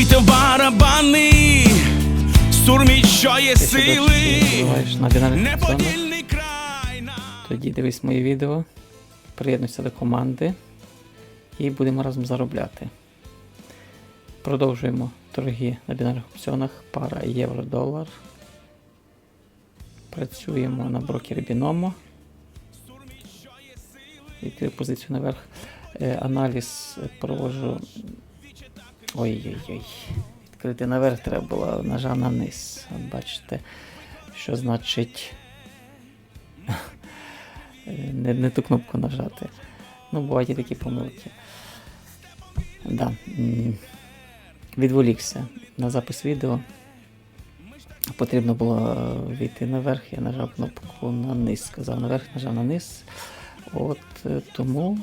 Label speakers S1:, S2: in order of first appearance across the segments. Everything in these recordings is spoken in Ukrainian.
S1: Бийте в барабани, сурміть, що є сили, неподільний край
S2: тоді дивись мої відео, приєднуйся до команди і будемо разом заробляти. Продовжуємо торги на бінарних опціонах пара євро-долар. Працюємо на брокері Binomo. Відкрив позицію наверх. Е, аналіз проводжу. Ой-ой-ой. Відкрити наверх треба було, нажав на низ. Бачите, що значить не, не ту кнопку нажати. Ну, бувають і такі помилки. Да. Відволікся на запис відео. Потрібно було е, війти наверх, я нажав кнопку на низ. Сказав наверх, нажав на низ. От е, тому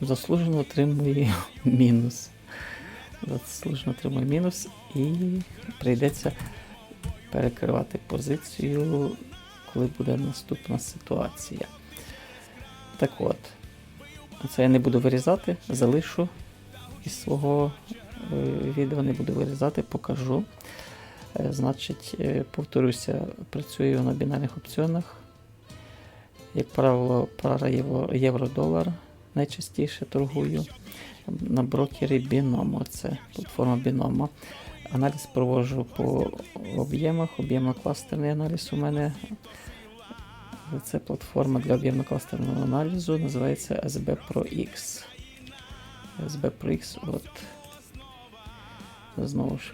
S2: заслужено отримую мінус. Заслужено отримую мінус і прийдеться перекривати позицію, коли буде наступна ситуація. Так от, це я не буду вирізати, залишу із свого е, відео, не буду вирізати, покажу. Е, Значить, е, повторюся, працюю на бінарних опціонах. Як правило, пара євро- євро-долар найчастіше торгую на брокері Binomo. Це платформа Binomo. Аналіз проводжу по об'ємах, об'ємно-кластерний аналіз у мене. Це платформа для об'ємно-кластерного аналізу, називається SB Pro X. SB Pro X, от знову ж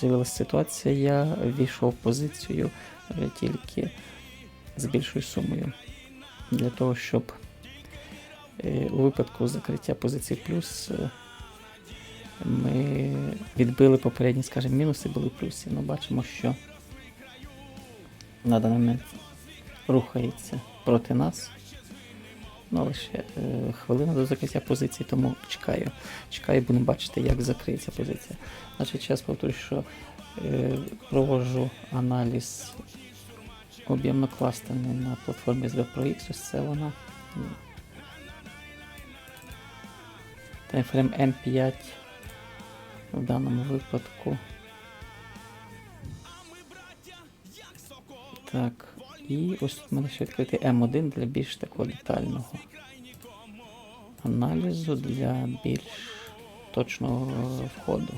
S2: з'явилася ситуація, я ввійшов в позицію тільки з більшою сумою. Для того, щоб е, у випадку закриття позиції плюс е, ми відбили попередні, скажімо, мінуси, були в плюсі. Ну, бачимо, що на даний момент рухається проти нас. Ну, лише е, хвилина до закриття позиції, тому чекаю. Чекаю, будемо бачити, як закриється позиція. Значить, час повторюю, що е, проводжу аналіз об'ємно-кластерний на платформі SB Pro X, ось це вона. Таймфрейм M5 в даному випадку. Так, і ось тут в мене ще відкритий М1 для більш такого детального аналізу, для більш точного входу.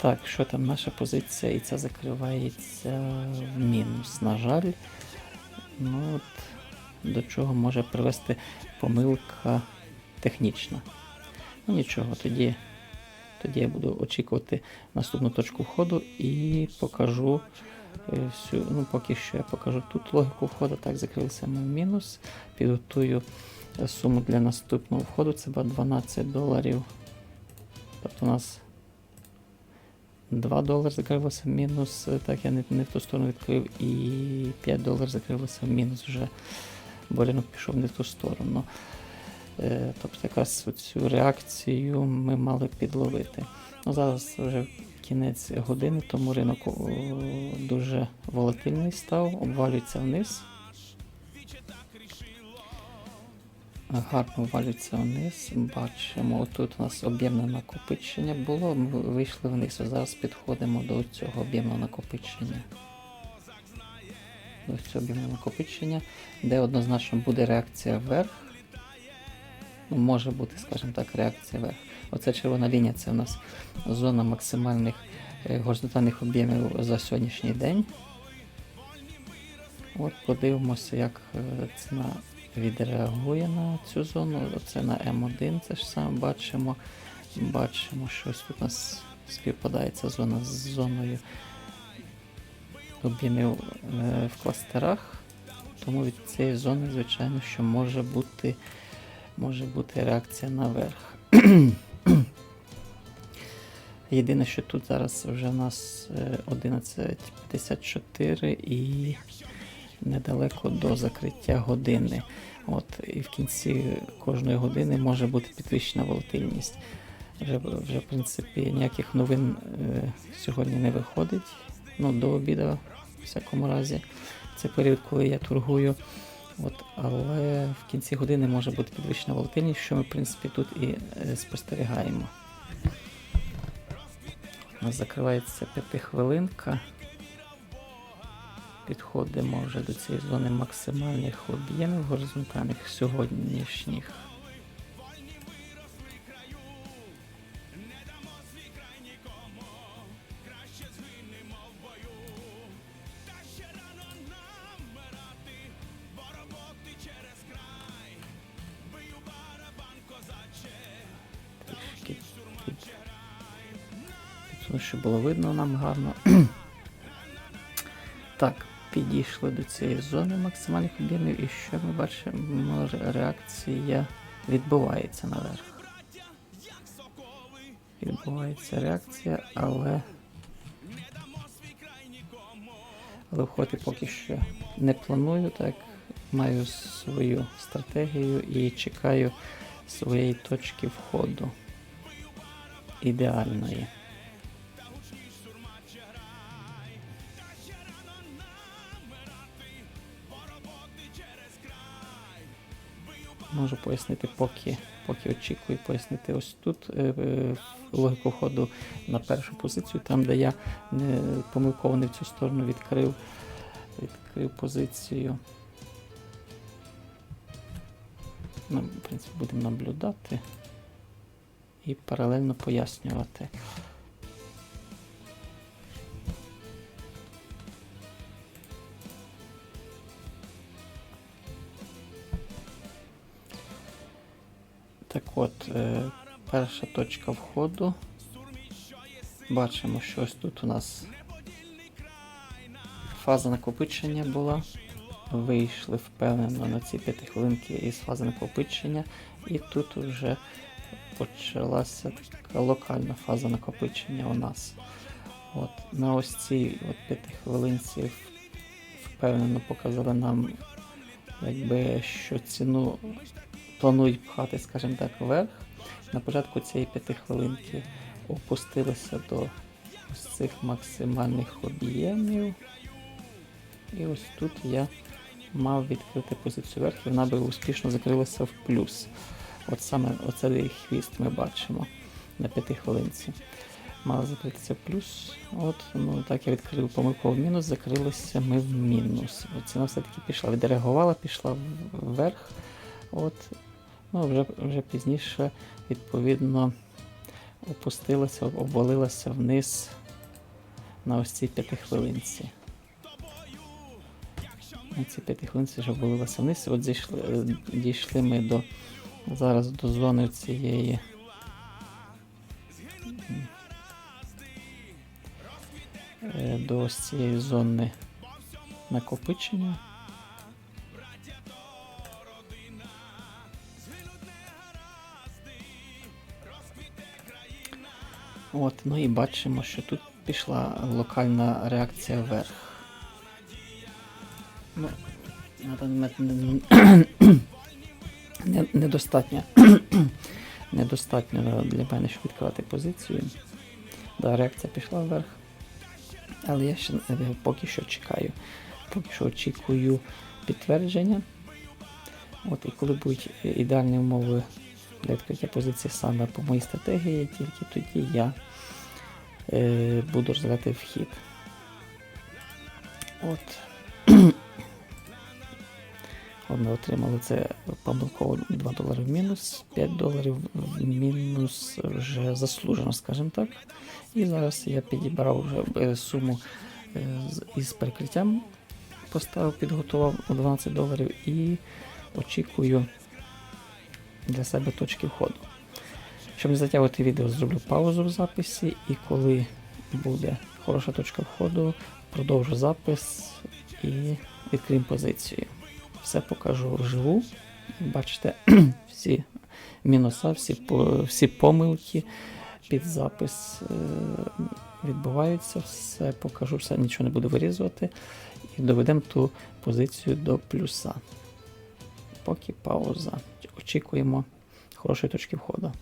S2: Так, що там наша позиція, і це закривається в мінус. На жаль, ну от до чого може привести помилка технічна. Ну нічого, тоді, тоді я буду очікувати наступну точку входу і покажу е, всю, ну поки що я покажу тут логіку входу. Так, закрився в мінус. Підготую суму для наступного входу, це буде 12 доларів. Тобто у нас 2 долари закрилося в мінус, е, так я не, не в ту сторону відкрив, і 5 доларів закрилося в мінус вже, бо ринок пішов не в ту сторону. Е, Тобто якраз цю реакцію ми мали підловити. Ну, зараз вже кінець години, тому ринок дуже волатильний став, обвалюється вниз. Гарно валюється вниз. Бачимо, отут у нас об'ємне накопичення було, ми вийшли вниз. Зараз підходимо до цього об'ємного накопичення. До цього об'ємного накопичення, де однозначно буде реакція вверх. Ну, може бути, скажімо так, реакція вверх. Оця червона лінія це у нас зона максимальних е, горизонтальних об'ємів за сьогоднішній день. От подивимося, як е, ціна відреагує на цю зону. Оце на М1, це ж саме бачимо. Бачимо, що ось тут у нас співпадає ця зона з зоною об'ємів е, в кластерах. Тому від цієї зони, звичайно, що може бути, може бути реакція наверх. Єдине, що тут зараз вже у нас е, 11.54 і недалеко до закриття години. От, і в кінці кожної години може бути підвищена волатильність. Вже, вже в принципі, ніяких новин е, сьогодні не виходить. Ну, до обіду, в всякому разі. Це період, коли я торгую. От, але в кінці години може бути підвищена волатильність, що ми, в принципі, тут і спостерігаємо. У нас закривається п'ятихвилинка. Підходимо вже до цієї зони максимальних об'ємів горизонтальних сьогоднішніх. Підсуну, щоб було видно нам гарно. Так, підійшли до цієї зони максимальних об'ємів, і що ми бачимо, реакція відбувається наверх. Відбувається реакція, але. Але входити поки що не планую, так маю свою стратегію і чекаю своєї точки входу. Ідеальної. Можу пояснити, поки, поки очікую пояснити ось тут е, е, логіку ходу на першу позицію, там, де я не помилково не в цю сторону відкрив, відкрив позицію. Ну, в принципі, будемо наблюдати і паралельно пояснювати. От, е, перша точка входу. Бачимо, що ось тут у нас фаза накопичення була. Вийшли впевнено на ці 5 хвилинки із фази накопичення, і тут вже почалася така локальна фаза накопичення у нас. От, на ось цій от 5 хвилинці впевнено показали нам, якби, що ціну планують пхати, скажімо так, вверх. На початку цієї п'яти хвилинки опустилися до ось цих максимальних об'ємів. І ось тут я мав відкрити позицію вверх, і вона би успішно закрилася в плюс. От саме оцей хвіст ми бачимо на п'яти хвилинці. Мала закритися в плюс. От, ну так я відкрив помилково в мінус, закрилися ми в мінус. Ціна все-таки пішла, відреагувала, пішла вверх. От, ну, вже, вже пізніше, відповідно, опустилася, обвалилася вниз на ось цій п'ятихвилинці. На цій п'ятихвилинці вже обвалилася вниз. От зійшли, е, дійшли ми до зараз до зони цієї. е, До ось цієї зони накопичення. От, ну і бачимо, що тут пішла локальна реакція вверх. Ну, на даний момент не- не- недостатньо. недостатньо для мене, щоб відкривати позицію. Да, реакція пішла вверх. Але я ще поки що чекаю. Поки що очікую підтвердження. От, і коли будуть ідеальні умови відкриття позиції саме по моїй стратегії, тільки тоді я е, буду розглядати вхід. От. От ми отримали це помилково 2 долари в мінус, 5 доларів в мінус вже заслужено, скажімо так. І зараз я підібрав вже е, суму е, із перекриттям, поставив, підготував у 12 доларів і очікую для себе точки входу. Щоб не затягувати відео, зроблю паузу в записі, і коли буде хороша точка входу, продовжу запис і відкрию позицію. Все покажу вживу. Бачите, всі мінуса, всі, всі помилки під запис е, відбуваються, все покажу, все нічого не буду вирізувати. І доведемо ту позицію до плюса. Поки пауза. Очікуємо хорошої точки входу.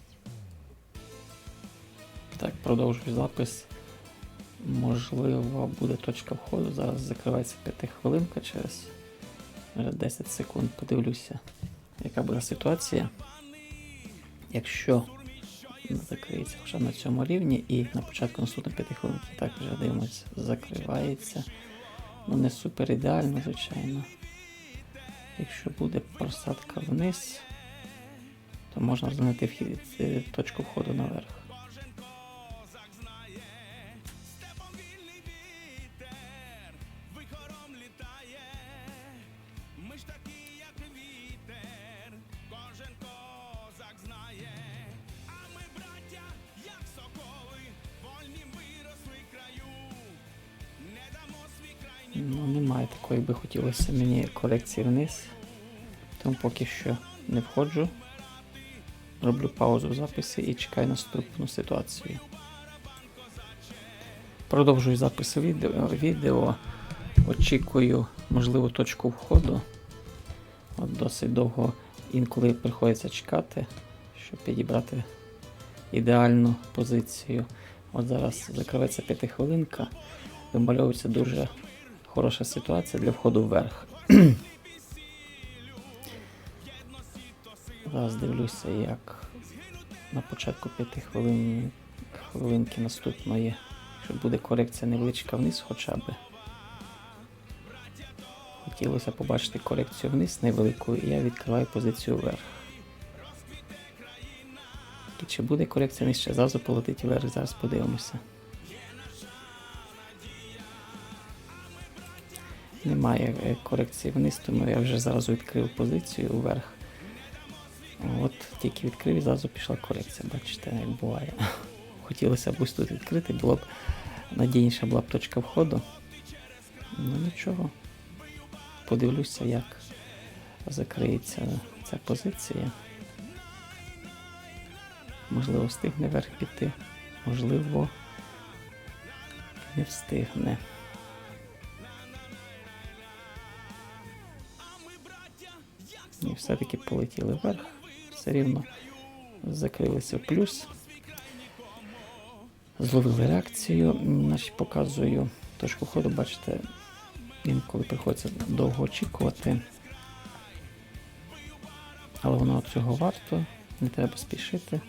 S2: Так, продовжую запис. Можливо, буде точка входу. Зараз закривається п'ятихвилинка через 10 секунд подивлюся, яка буде ситуація. Якщо закриється хоча на цьому рівні і на початку наступної 5 хвилин, так вже дивимося, закривається. Ну не супер ідеально, звичайно. Якщо буде просадка вниз, то можна вхід, е, точку входу наверх. Хотілося мені корекції вниз. Тому поки що не входжу. Роблю паузу в записі і чекаю наступну ситуацію. Продовжую запис відео. відео. Очікую, можливо, точку входу. От досить довго інколи приходиться чекати, щоб підібрати ідеальну позицію. От зараз закривається п'ятихвилинка, вимальовується дуже хороша ситуація для входу вверх. Зараз дивлюся, як на початку п'яти хвилин, хвилинки наступної, якщо буде корекція невеличка вниз хоча б. Хотілося побачити корекцію вниз невелику, і я відкриваю позицію вверх. І чи буде корекція вниз, ще полетить вверх, зараз подивимося. Немає е, корекції вниз, тому я вже зразу відкрив позицію вверх. От тільки відкрив і зразу пішла корекція, бачите, як буває. Хотілося б ось тут відкрити, було б надійніша була б точка входу. Ну нічого. Подивлюся, як закриється ця позиція. Можливо, встигне вверх піти, можливо, не встигне. Все-таки полетіли вверх. Все рівно закрилися в плюс. Зловили реакцію. Значить, показую точку ходу, бачите, інколи приходиться довго очікувати. Але воно цього варто, не треба спішити.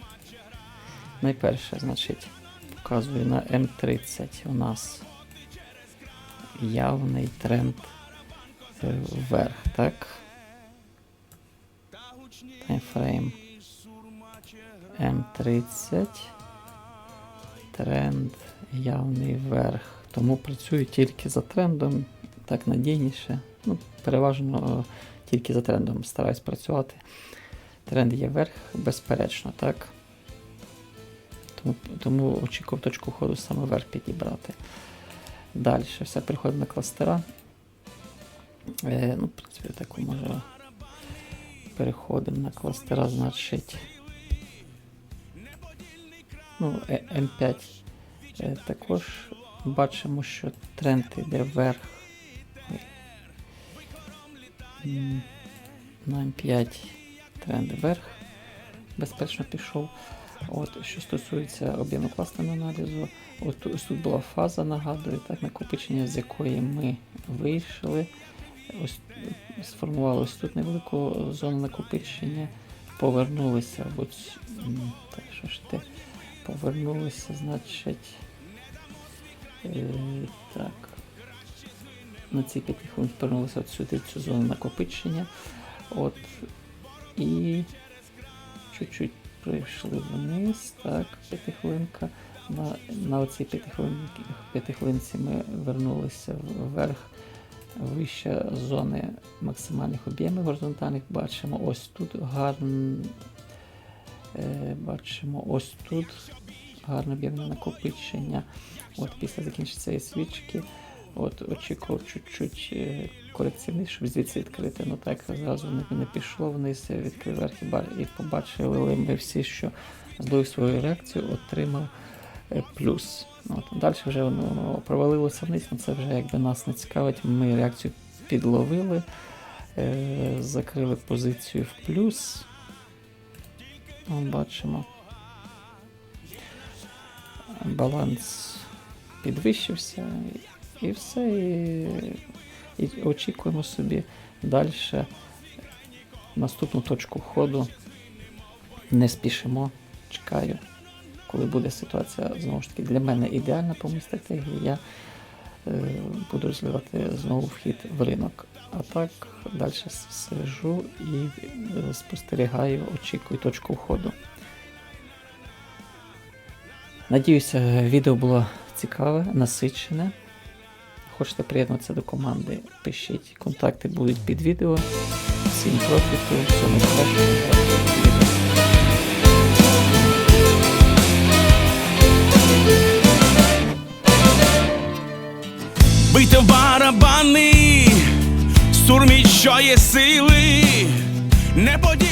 S2: Найперше, значить, показую на М30 у нас явний тренд е, вверх, так? Таймфрейм М30. Тренд явний вверх. Тому працюю тільки за трендом, так надійніше. Ну, переважно е, тільки за трендом стараюсь працювати. Тренд є вверх, безперечно, так. Тому, тому очікував точку ходу саме вверх підібрати. Далі все приходить на кластера. Е, ну, в принципі, таку може переходимо на кластера, значить. Ну, е- М5 е, також бачимо, що тренд йде вверх. На М5 тренд вверх. Безпечно пішов. От, що стосується об'єму класного аналізу, от ось тут була фаза, нагадую, так, накопичення, з якої ми вийшли. Ось сформували тут невелику зону накопичення, повернулися оць... так, що ж ти? Повернулися, значить. Е, так. На ці 5 хвилин повернулися от сюди цю зону накопичення. От. І чуть-чуть прийшли вниз, так, п'ятихвилинка. На, на оцій п'ятихвилинці ми вернулися вверх вище зони максимальних об'ємів горизонтальних. Бачимо ось тут гарн... е, бачимо ось тут гарне об'ємне накопичення. От після закінчення цієї свічки. От очікував чуть-чуть е, корекційний, щоб звідси відкрити. Ну так зразу не, пішло вниз, відкрив верх і побачили ми всі, що зловив свою реакцію, отримав е, плюс. От, далі вже воно провалилося вниз, але це вже якби нас не цікавить. Ми реакцію підловили, е, закрили позицію в плюс. Бачимо. Баланс підвищився і все. І, і очікуємо собі Далі наступну точку входу не спішимо, чекаю, коли буде ситуація знову ж таки для мене ідеальна по моїй стратегії. Я е, буду розглядати знову вхід в ринок. А так далі сижу і е, спостерігаю, очікую точку входу. Надіюся, відео було цікаве, насичене. Хочете приєднатися до команди, пишіть. Контакти будуть під відео. Всім профіту, всього найкращого.
S1: Бийте в барабани, сурміть, що є сили, не поділь.